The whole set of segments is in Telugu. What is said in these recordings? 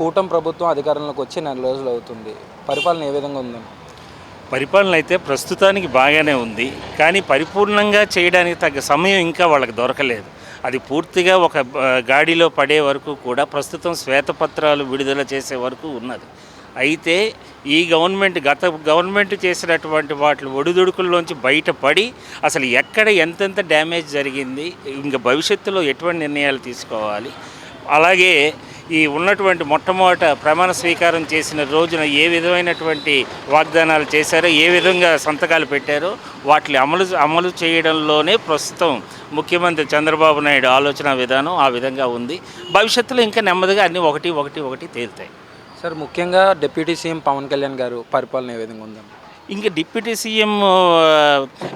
కూటమి ప్రభుత్వం అధికారంలోకి వచ్చి నెల రోజులు అవుతుంది. పరిపాలన ఏ విధంగా ఉందండి పరిపాలన అయితే ప్రస్తుతానికి బాగానే ఉంది. కానీ పరిపూర్ణంగా చేయడానికి తగ్గ సమయం ఇంకా వాళ్ళకి దొరకలేదు. అది పూర్తిగా ఒక గాడిలో పడే వరకు కూడా ప్రస్తుతం శ్వేతపత్రాలు విడుదల చేసే వరకు ఉన్నది. అయితే ఈ గవర్నమెంట్ గత గవర్నమెంట్ చేసినటువంటి వాటి ఒడిదుడుకుల్లోంచి బయటపడి అసలు ఎక్కడ ఎంతెంత డ్యామేజ్ జరిగింది ఇంకా భవిష్యత్తులో ఎటువంటి నిర్ణయాలు తీసుకోవాలి. అలాగే ఈ ఉన్నటువంటి మొట్టమొదట ప్రమాణ స్వీకారం చేసిన రోజున ఏ విధమైనటువంటి వాగ్దానాలు చేశారో ఏ విధంగా సంతకాలు పెట్టారో వాటిని అమలు అమలు చేయడంలోనే ప్రస్తుతం ముఖ్యమంత్రి చంద్రబాబు నాయుడు ఆలోచన విధానం ఆ విధంగా ఉంది. భవిష్యత్తులో ఇంకా నెమ్మదిగా అన్నీ ఒకటి ఒకటి ఒకటి తేలుతాయి సార్ ముఖ్యంగా డిప్యూటీ సీఎం పవన్ కళ్యాణ్ గారు పరిపాలన ఏ విధంగా ఉందండి? ఇంకా డిప్యూటీ సీఎం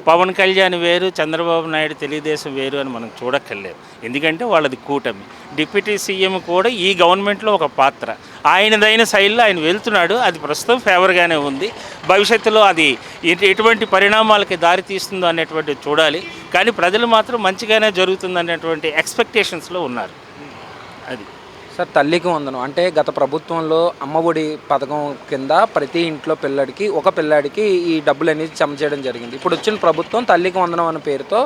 పవన్ కళ్యాణ్ వేరు చంద్రబాబు నాయుడు తెలుగుదేశం వేరు అని మనం చూడక్కర్లేదు. ఎందుకంటే వాళ్ళది కూటమి. డిప్యూటీ సీఎం కూడా ఈ గవర్నమెంట్లో ఒక పాత్ర. ఆయనదైన శైలిలో ఆయన వెళ్తున్నాడు. అది ప్రస్తుతం ఫేవర్గానే ఉంది. భవిష్యత్తులో అది ఎటువంటి పరిణామాలకి దారి తీస్తుందో చూడాలి. కానీ ప్రజలు మాత్రం మంచిగానే జరుగుతుంది అనేటువంటి ఎక్స్పెక్టేషన్స్లో ఉన్నారు. అది. సార్ తల్లికి వందనం. అంటే గత ప్రభుత్వంలో అమ్మఒడి పథకం కింద ప్రతి ఇంట్లో పిల్లడికి ఒక పిల్లాడికి ఈ డబ్బులు అనేది జమ చేయడం జరిగింది. ఇప్పుడు వచ్చిన ప్రభుత్వం తల్లికి వందనం అనే పేరుతో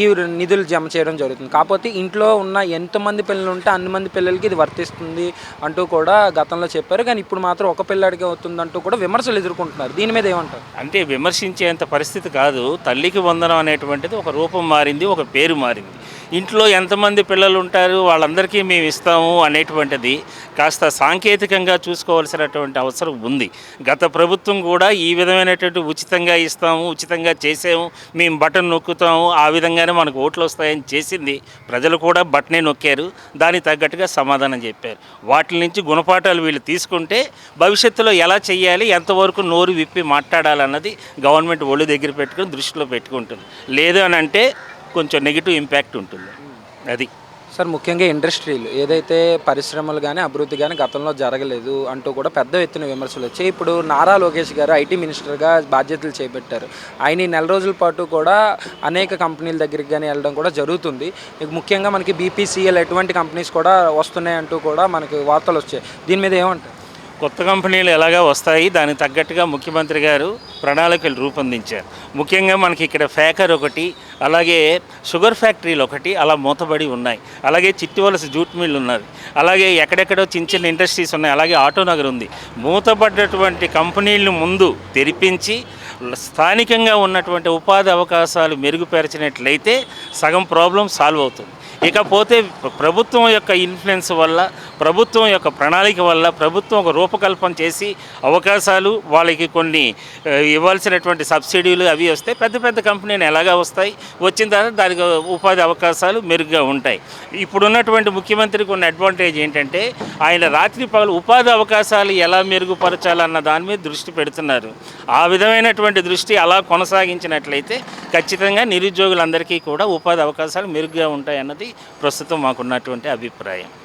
ఈ నిధులు జమ చేయడం జరుగుతుంది. కాకపోతే ఇంట్లో ఉన్న ఎంతమంది పిల్లలు ఉంటే అన్ని మంది పిల్లలకి ఇది వర్తిస్తుంది అంటూ కూడా గతంలో చెప్పారు. కానీ ఇప్పుడు మాత్రం ఒక పిల్లాడికి అవుతుందంటూ కూడా విమర్శలు ఎదుర్కొంటున్నారు. దీని మీద ఏమంటారు? అంటే విమర్శించేంత పరిస్థితి కాదు. తల్లికి వందనం అనేటువంటిది ఒక రూపం మారింది ఒక పేరు మారింది. ఇంట్లో ఎంతమంది పిల్లలు ఉంటారు వాళ్ళందరికీ మేము ఇస్తాము అనేటువంటిది కాస్త సాంకేతికంగా చూసుకోవాల్సినటువంటి అవసరం ఉంది. గత ప్రభుత్వం కూడా ఈ విధమైనటువంటి ఉచితంగా ఇస్తాము ఉచితంగా చేసాము మేము బటన్ నొక్కుతాము ఆ విధంగానే మనకు ఓట్లు వస్తాయని చేసింది. ప్రజలు కూడా బటనే నొక్కారు దానికి తగ్గట్టుగా సమాధానం చెప్పారు. వాటి నుంచి గుణపాఠాలు వీళ్ళు తీసుకుంటే భవిష్యత్తులో ఎలా చేయాలి ఎంతవరకు నోరు విప్పి మాట్లాడాలన్నది గవర్నమెంట్ ఒళ్ళు దగ్గర పెట్టుకుని దృష్టిలో పెట్టుకుంటుంది. లేదు అని అంటే కొంచెం నెగిటివ్ ఇంపాక్ట్ ఉంటుంది. అది. సార్ ముఖ్యంగా ఇండస్ట్రీలు ఏదైతే పరిశ్రమలు కానీ అభివృద్ధి కానీ గతంలో జరగలేదు అంటూ కూడా పెద్ద ఎత్తున విమర్శలు వచ్చాయి. ఇప్పుడు నారా లోకేష్ గారు ఐటీ మినిస్టర్గా బాధ్యతలు చేపట్టారు. ఆయన ఈ నెల రోజుల పాటు కూడా అనేక కంపెనీల దగ్గరికి కానీ వెళ్ళడం కూడా జరుగుతుంది. ముఖ్యంగా మనకి బీపీసీఎల్ ఎటువంటి కంపెనీస్ కూడా వస్తున్నాయి అంటూ కూడా మనకి వార్తలు వచ్చాయి. దీని మీద ఏమంటారు? కొత్త కంపెనీలు ఎలాగా వస్తాయి దానికి తగ్గట్టుగా ముఖ్యమంత్రి గారు ప్రణాళికలు రూపొందించారు. ముఖ్యంగా మనకి ఇక్కడ ఫ్యాకర్ ఒకటి అలాగే షుగర్ ఫ్యాక్టరీలు ఒకటి అలా మూతబడి ఉన్నాయి. అలాగే చిట్టివలస జూట్ మిల్ ఉన్నది. అలాగే ఎక్కడెక్కడో చిన్న చిన్న ఇండస్ట్రీస్ ఉన్నాయి. అలాగే ఆటో నగర్ ఉంది. మూతపడ్డటువంటి కంపెనీలను ముందు తెరిపించి స్థానికంగా ఉన్నటువంటి ఉపాధి అవకాశాలు మెరుగుపరిచినట్లయితే సగం ప్రాబ్లం సాల్వ్ అవుతుంది. ఇకపోతే ప్రభుత్వం యొక్క ఇన్ఫ్లుయెన్స్ వల్ల ప్రభుత్వం యొక్క ప్రణాళిక వల్ల ప్రభుత్వం ఒక రూపకల్పన చేసి అవకాశాలు వాళ్ళకి కొన్ని ఇవ్వాల్సినటువంటి సబ్సిడీలు అవి వస్తే పెద్ద పెద్ద కంపెనీలు ఎలాగా వస్తాయి? వచ్చిన తర్వాత దానికి ఉపాధి అవకాశాలు మెరుగ్గా ఉంటాయి. ఇప్పుడున్నటువంటి ముఖ్యమంత్రికి ఉన్న అడ్వాంటేజ్ ఏంటంటే ఆయన రాత్రి పగలు ఉపాధి అవకాశాలు ఎలా మెరుగుపరచాలన్న దాని మీద దృష్టి పెడుతున్నారు. ఆ విధమైనటువంటి దృష్టి అలా కొనసాగించినట్లయితే ఖచ్చితంగా నిరుద్యోగులందరికీ కూడా ఉపాధి అవకాశాలు మెరుగ్గా ఉంటాయన్నది ప్రస్తుతం మాకున్నటువంటి అభిప్రాయం.